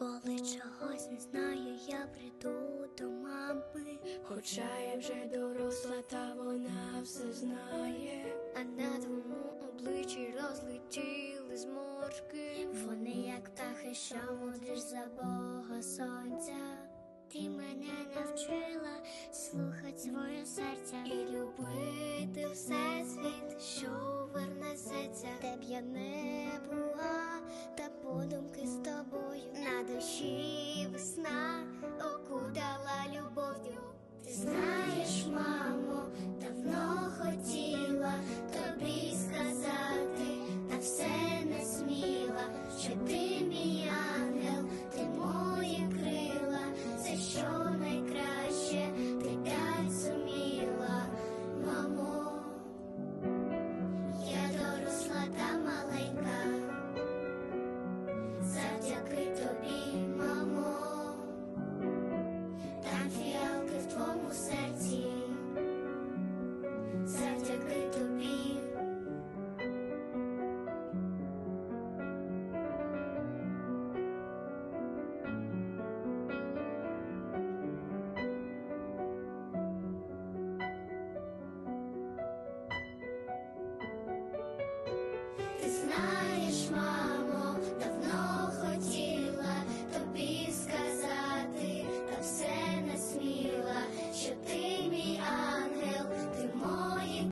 Коли чогось не знаю, я прийду до мами, Хоча я вже доросла, та вона все знає. а на твоєму обличчі розлетіли зморшки. Вони як птахи, що мудриш за Бога сонця. Ти мене навчила слухати своє серця і любити всесвіт, що вернесеться, де б я не була, та подумки завдяки тобі. Ти знаєш, мама,